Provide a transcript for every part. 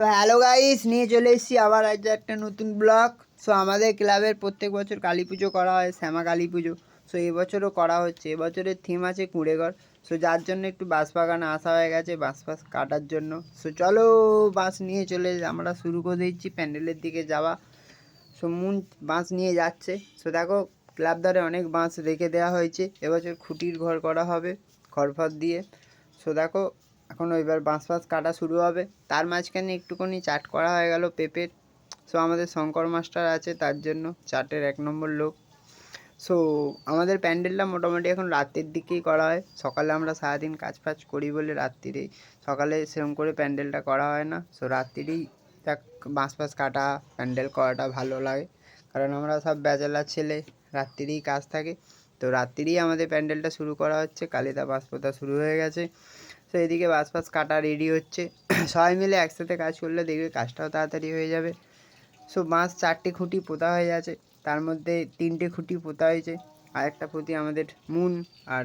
তো hello guys, নিয়ে চলে এসেছি আবার আজ একটা নতুন ব্লগ। সো আমাদের ক্লাবের প্রত্যেক বছর কালী পুজো করা হয়, শ্যামা কালী পুজো। সো এবছরও করা হচ্ছে। এবছরের থিম আছে কুঁড়েঘর। সো যার জন্য একটু বাঁশ বাগানে আসা হয়ে গেছে, বাঁশ ফাঁস কাটার জন্য। সো চলো বাঁশ নিয়ে চলে আমরা শুরু করে দিচ্ছি প্যান্ডেলের দিকে যাওয়া। সো মুন বাঁশ নিয়ে যাচ্ছে। সো দেখো, ক্লাব দ্বারে অনেক বাঁশ রেখে দেওয়া হয়েছে। এবছর খুঁটির ঘর করা হবে, খড়ফড় দিয়ে। সো দেখো এখন এবার বাঁশ ফাঁস কাটা শুরু হবে। তার মাঝখানে একটুখানি চাট করা হয়ে গেল পেঁপের। সো আমাদের শঙ্কর মাস্টার আছে, তার জন্য চাটের এক নম্বর লোক। সো আমাদের প্যান্ডেলটা মোটামুটি এখন রাতের দিকেই করা হয়। সকালে আমরা সারাদিন কাজ ফাজ করি বলে রাত্রিরেই। সকালে সেরকম করে প্যান্ডেলটা করা হয় না। সো রাত্রিরেই দেখ, বাঁশ ফাঁস কাটা, প্যান্ডেল করাটা ভালো লাগে। কারণ আমরা সব ব্যাচেলার ছেলে, রাত্রিরেই কাজ থাকে। তো, রাত্রিরেই আমাদের প্যান্ডেলটা শুরু করা হচ্ছে। কালিদা বাঁশ পোতা শুরু হয়ে গেছে। তো এদিকে বাস ফাঁস কাটা রেডি হচ্ছে। সবাই মিলে একসাথে কাজ করলে দেখবে কাজটাও তাড়াতাড়ি হয়ে যাবে। সো বাঁশ চারটে খুঁটি পোতা হয়ে গেছে। তার মধ্যে তিনটে খুঁটি পোতা হয়েছে। আর একটা খুঁটি আমাদের মুন আর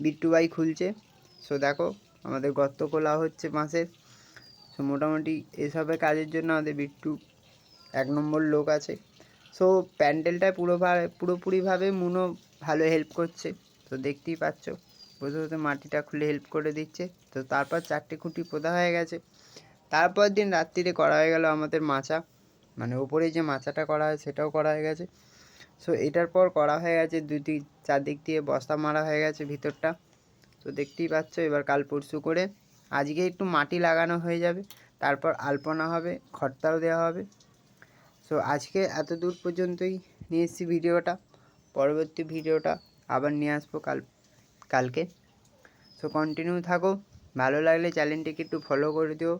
বিট্টুবাই খুলছে। সো দেখো আমাদের গর্ত খোলা হচ্ছে বাঁশের সো মোটামুটি এসবের কাজের জন্য আমাদের বিট্টু এক নম্বর লোক আছে। সো প্যান্ডেলটায় পুরো পুরোপুরিভাবে মুনও ভালো হেল্প করছে। তো দেখতেই পাচ্ছ। বসে বসে মাটিটা খুলে হেল্প করে দিচ্ছে। তো তারপর চারটে খুঁটি পোতা হয়ে গেছে। তারপর দিন রাত্রিরে করা হয়ে গেল আমাদের মাচা। মানে ওপরে যে মাচাটা করা হয় সেটাও করা হয়ে গেছে। সো এটার পর করা হয়ে গেছে দুই চারদিক দিয়ে বস্তা মারা হয়ে গেছে ভিতরটা। তো দেখতেই পাচ্ছ, এবার কাল পরশু করে। আজকে একটু মাটি লাগানো হয়ে যাবে। তারপর আলপনা হবে খড়তাও দেওয়া হবে। সো আজকে এত দূর পর্যন্তই নিয়ে এসেছি ভিডিওটা। পরবর্তী ভিডিওটা আবার নিয়ে আসব কাল কালকে। সো কন্টিনিউ থাকো। ভালো লাগলে চ্যানেলটিকে একটু ফলো করে দিও।